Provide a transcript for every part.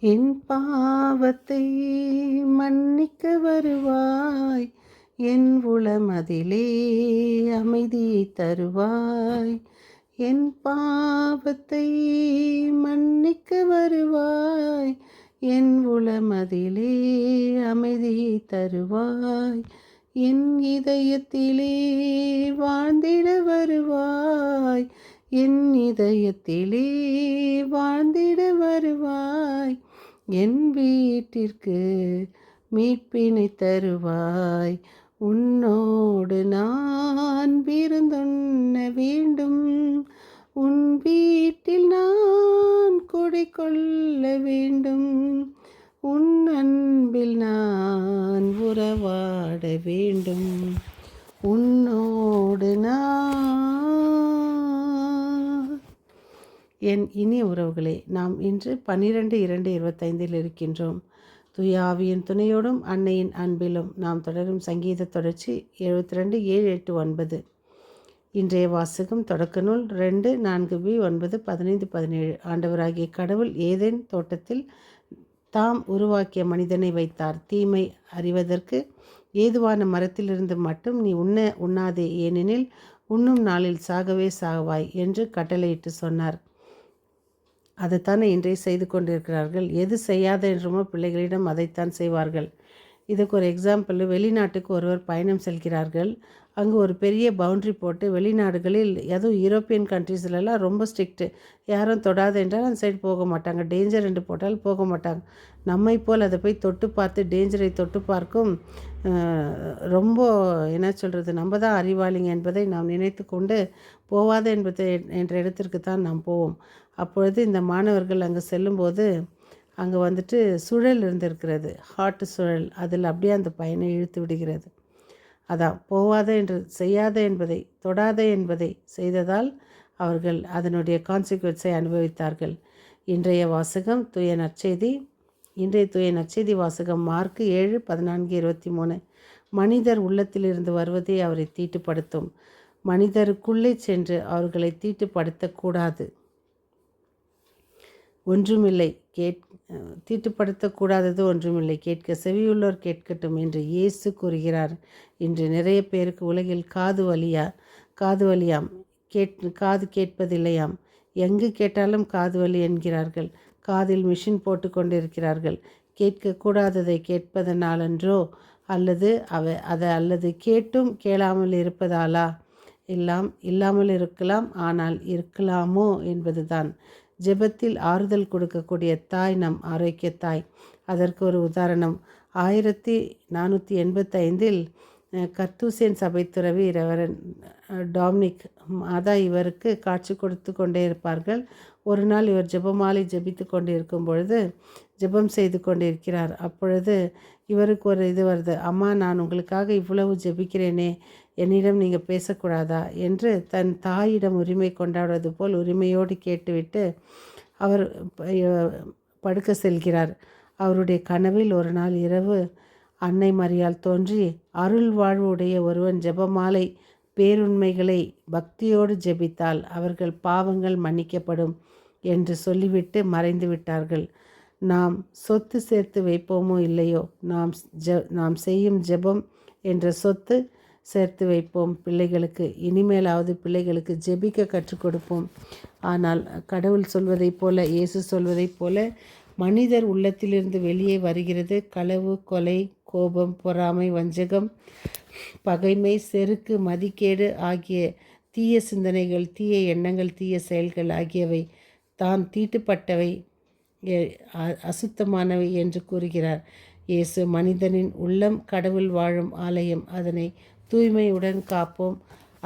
என் பாவத்தை மன்னிக்க வருவாய். என் உளமதிலே அமைதியை தருவாய். என் பாவத்தை மன்னிக்க வருவாய். என் உளமதிலே அமைதியை தருவாய். என் இதயத்திலே வாழ்ந்திட வருவாய். என் இதயத்திலே வாழ்ந்திட வருவாய். என் வீட்டிற்கு மீட்பினை தருவாய். உன்னோடு நான் விருந்துண்ண வேண்டும். உன் வீட்டில் நான் குடிக்கொள்ள வேண்டும். உன் அன்பில் நான் உறவாட வேண்டும் உன்னோடு நான் என் இனிய உறவுகளே நாம் இன்று பன்னிரெண்டு இரண்டு இருபத்தைந்தில் இருக்கின்றோம். துயாவியின் துணையோடும் அன்னையின் அன்பிலும் நாம் தொடரும் சங்கீத தொடர்ச்சி எழுபத்தி ரெண்டு ஏழு எட்டு ஒன்பது. இன்றைய வாசகம் தொடக்க நூல் ரெண்டு நான்கு பி ஒன்பது பதினைந்து பதினேழு. ஆண்டவராகிய கடவுள் ஏதேன் தோட்டத்தில் தாம் உருவாக்கிய மனிதனை வைத்தார். தீமை அறிவதற்கு ஏதுவான மரத்திலிருந்து மட்டும் நீ உண்ண உண்ணாதே ஏனெனில் உண்ணும் நாளில் சாகவே சாகவாய் என்று கட்டளையிட்டு சொன்னார். அதைத்தானே இன்றைய செய்து கொண்டிருக்கிறார்கள்? எது செய்யாத என்றுமோ பிள்ளைகளிடம் அதைத்தான் செய்வார்கள். இதுக்கு ஒரு எக்ஸாம்பிள் வெளிநாட்டுக்கு ஒருவர் பயணம் செல்கிறார்கள். அங்கே ஒரு பெரிய பவுண்ட்ரி போட்டு வெளிநாடுகளில் எதுவும் யூரோப்பியன் கண்ட்ரீஸ்லலாம் ரொம்ப ஸ்ட்ரிக்ட்டு யாரும் தொடாத என்றால் அந்த சைடு போக மாட்டாங்க. டேஞ்சர் என்று போட்டால் போக மாட்டாங்க. நம்மை போல் அதை போய் தொட்டு பார்த்து டேஞ்சரை தொட்டு பார்க்கும் ரொம்ப என்ன சொல்கிறது நம்ம தான் அறிவாளிங்க என்பதை நாம் நினைத்து கொண்டு போவாத என்பதை என்ற இடத்திற்கு தான் நாம் போவோம். அப்பொழுது இந்த மாணவர்கள் அங்கே செல்லும்போது அங்கே வந்துட்டு சுழல் இருந்திருக்கிறது. ஹாட்டு சுழல். அதில் அப்படியே அந்த பையனை இழுத்து விடுகிறது. அதான் போவாத என்று செய்யாத என்பதை தொடாத என்பதை செய்ததால் அவர்கள் அதனுடைய கான்சிக்வன்ஸை அனுபவித்தார்கள். இன்றைய வாசகம் துய நற்செய்தி. இன்றைய துய நற்செய்தி வாசகம் மார்க் ஏழு பதினான்கு இருபத்தி மூணு. மனிதர் உள்ளத்திலிருந்து வருவதே அவரை தீட்டுப்படுத்தும். மனிதருக்குள்ளே சென்று அவர்களை தீட்டுப்படுத்தக்கூடாது. ஒன்றுமில்லை. கேட் தீட்டுப்படுத்தக்கூடாதது ஒன்றுமில்லை. கேட்க செவியுள்ளோர் கேட்கட்டும் என்று இயேசு கூறுகிறார். இன்று நிறைய பேருக்கு உலகில் காது வலியா காது வலியாம். கேட் காது கேட்பதில்லையாம். எங்கு கேட்டாலும் காது வலி என்கிறார்கள். காதில் மிஷின் போட்டு கொண்டிருக்கிறார்கள். கேட்கக்கூடாததை கேட்பதனாலன்றோ அல்லது அவ அதை அல்லது கேட்டும் கேளாமல் இருப்பதாலா? எல்லாம் இல்லாமல் இருக்கலாம் ஆனால் இருக்கலாமோ என்பதுதான். ஜெபத்தில் ஆறுதல் கொடுக்கக்கூடிய தாய் நம் ஆரோக்கிய தாய். அதற்கு ஒரு உதாரணம். ஆயிரத்தி நானூற்றி எண்பத்தைந்தில் கர்த்தூசேன் சபை துறவி ரெவரன் டாமினிக் மாதா இவருக்கு காட்சி கொடுத்து கொண்டே இருப்பார்கள். ஒரு நாள் இவர் ஜெபமாலை ஜெபித்து கொண்டு இருக்கும் பொழுது ஜெபம் செய்து கொண்டிருக்கிறார். அப்பொழுது இவருக்கு ஒரு இது வருது. அம்மா நான் உங்களுக்காக இவ்வளவு ஜெபிக்கிறேனே. என்னிடம் நீங்கள் பேசக்கூடாதா? என்று தன் தாயிடம் உரிமை கொண்டாடுவது போல் உரிமையோடு கேட்டுவிட்டு அவர் படுக்க செல்கிறார். அவருடைய கனவில் ஒரு நாள் இரவு அன்னை மரியால் தோன்றி அருள் வாழ்வு உடைய ஒருவன் ஜெபமாலை பேருண்மைகளை பக்தியோடு ஜெபித்தால் அவர்கள் பாவங்கள் மன்னிக்கப்படும் என்று சொல்லிவிட்டு மறைந்து விட்டார்கள். நாம் சொத்து சேர்த்து வைப்போமோ இல்லையோ? நாம் ஜ நாம் செய்யும் ஜெபம் என்ற சொத்து சேர்த்து வைப்போம் பிள்ளைகளுக்கு. இனிமேலாவது பிள்ளைகளுக்கு ஜெபிக்க கற்றுக் கொடுப்போம். ஆனால் கடவுள் சொல்வதைப் போல இயேசு சொல்வதைப் போல மனிதர் உள்ளத்திலிருந்து வெளியே வருகிறது. களவு கொலை கோபம் பொறாமை வஞ்சகம் பகைமை செருக்கு மதிக்கேடு ஆகிய தீய சிந்தனைகள் தீய எண்ணங்கள் தீய செயல்கள் ஆகியவை தான் தீட்டுப்பட்டவை. அசுத்தமானவை என்று கூறுகிறார். இயேசு மனிதனின் உள்ளம் கடவுள் வாழும் ஆலயம். அதனை தூய்மையுடன் காப்போம்.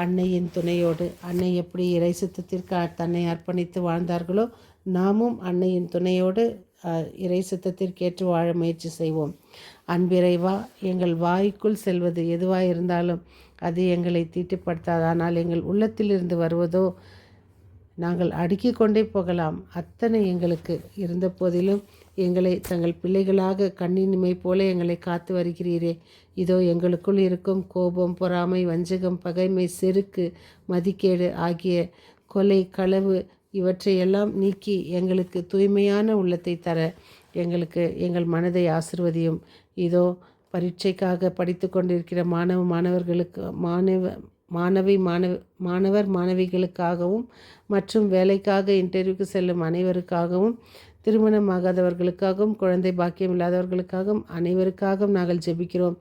அன்னையின் துணையோடு அன்னை எப்படி இறை சுத்தத்திற்கு தன்னை அர்ப்பணித்து வாழ்ந்தார்களோ நாமும் அன்னையின் துணையோடு இறை சுத்தத்திற்கேற்று வாழ முயற்சி செய்வோம். அன்பிறைவா எங்கள் வாய்க்குள் செல்வது எதுவாக இருந்தாலும் அது எங்களை தீட்டுப்படுத்தாதானால் எங்கள் உள்ளத்திலிருந்து வருவதோ நாங்கள் அடுக்கிக் கொண்டே போகலாம். அத்தனை எங்களுக்கு இருந்த போதிலும் எங்களை தங்கள் பிள்ளைகளாக கண்ணினிமை போல எங்களை காத்து வருகிறீரே. இதோ எங்களுக்குள் இருக்கும் கோபம் பொறாமை வஞ்சகம் பகைமை செருக்கு மதிக்கேடு ஆகிய கொலை களவு இவற்றையெல்லாம் நீக்கி எங்களுக்கு தூய்மையான உள்ளத்தை தர எங்களுக்கு எங்கள் மனதை ஆசிர்வதியும். இதோ பரீட்சைக்காக படித்து கொண்டிருக்கிற மாணவ மாணவர்களுக்கு மாணவ மாணவி மாணவ மாணவர் மாணவிகளுக்காகவும் மற்றும் வேலைக்காக இன்டர்வியூக்கு செல்லும் அனைவருக்காகவும் திருமணமாகாதவர்களுக்காகவும் குழந்தை பாக்கியம் இல்லாதவர்களுக்காகவும் அனைவருக்காகவும் நாங்கள் ஜெபிக்கிறோம்.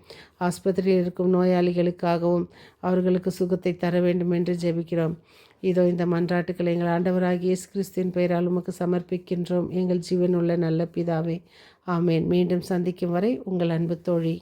ஆஸ்பத்திரியில் இருக்கும் நோயாளிகளுக்காகவும் அவர்களுக்கு சுகத்தை தர வேண்டும் என்று ஜெபிக்கிறோம். இதோ இந்த மன்றாட்டுக்களை எங்கள் ஆண்டவராகிய இயேசு கிறிஸ்தின் பெயரால் உமக்கு சமர்ப்பிக்கின்றோம். எங்கள் ஜீவனுள்ள நல்ல பிதாவே. ஆமேன். மீண்டும் சந்திக்கும் வரை உங்கள் அன்பு தோழி.